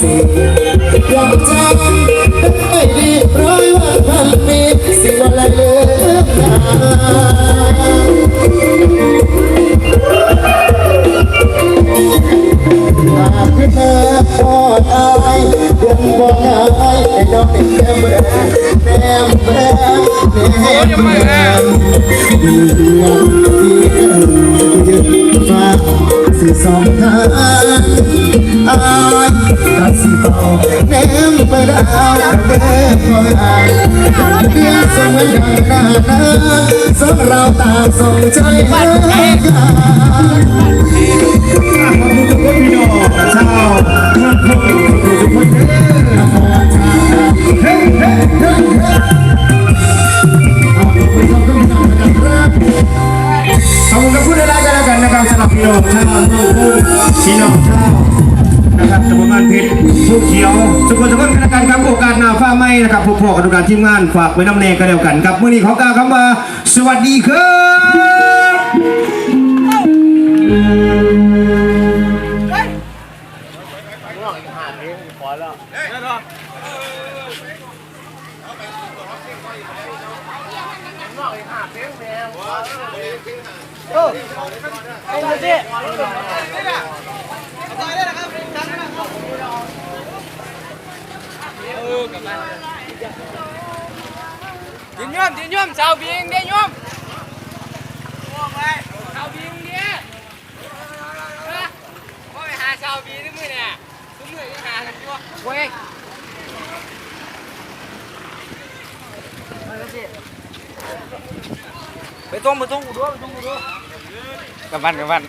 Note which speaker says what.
Speaker 1: สียอมจำได้ดีร้อยวันพันปีสิ่งอะไรเลือเกินหากเธอพอตายเดือนบ่หายไอ้ดอกเป็นแก้มแรงแก้มแรงแก้มแรง สิสองทางอายตัสิเป่าแนมไปดาวเดินพอหายเพียงสมัยดังน้านาสองเราต่างส่งใจให้กัน
Speaker 2: ทุกคนพี่น้อาเองพงทุกคน
Speaker 1: เฮ้
Speaker 2: เฮ้เฮ้เฮ้
Speaker 1: ขอบคุณกั
Speaker 2: บผู้ได้รับกันแล้วกันนะครับ สำหรับพี่น้องชาวเมืองพงพี่น้องชาวนะครับตำบลบ้านเพชรผู้เขียวทุกคนทุกคนกันแล้วกันครับโอกาสหน้าฟ้าไหมนะครับพบพ่อกับทุกการทีมงานฝากไว้น้ำเนยกันแล้วกันครับมื่อนี้ขอกล่าวคำว่าสวัสดีครับ เออไอ
Speaker 3: ้เจ๊ดีนุ่มดีนุ่มสาวเบียงดีนุ่มสาวเบียงดีพ่อไปหาสาวเบียงนี่มือเนี่ยทุกมือยังหากันอยู่เว้ย betul betul berdua cảm ơn cảm ơn.